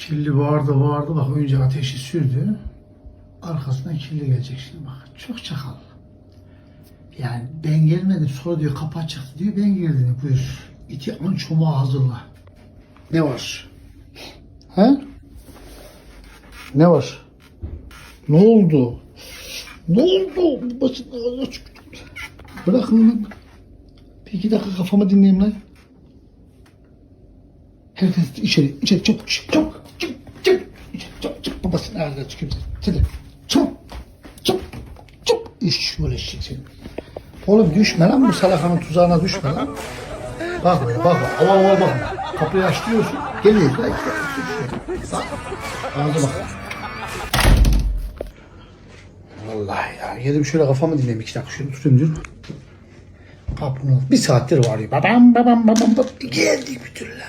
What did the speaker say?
Kirli bağırdı bağırdı bak önce ateşi sürdü. Arkasından kirli gelecek şimdi bak. Çok çakal. Yani ben gelmedim sonra diyor kapı çıktı diyor ben girdim buyur. İti an çomağı hazırla. Ne var? He? Ne var? Ne oldu? Ne oldu? Babasının ağzına çıktı. Bırakın lan. Bir iki dakika kafamı dinleyeyim lan. Herkes içeri, içeri çabuk, çabuk, çabuk, çabuk, içeri, çabuk, çabuk, babasının ağzına çıkıyor. Hadi, çabuk, çabuk, çabuk. İş böyle şey senin. Oğlum düşme lan bu salakanın tuzağına düşme lan. Bak bak bak, hava hava bak. Kapıyı açlıyorsun, geliyor. Bak, bak, bak. Vallahi ya, yedim şöyle kafamı dinleyeyim iki dakika şöyle tutayım diyorum. Kapının bir saattir var ya. Babam babam babam babam geldik bir türlü.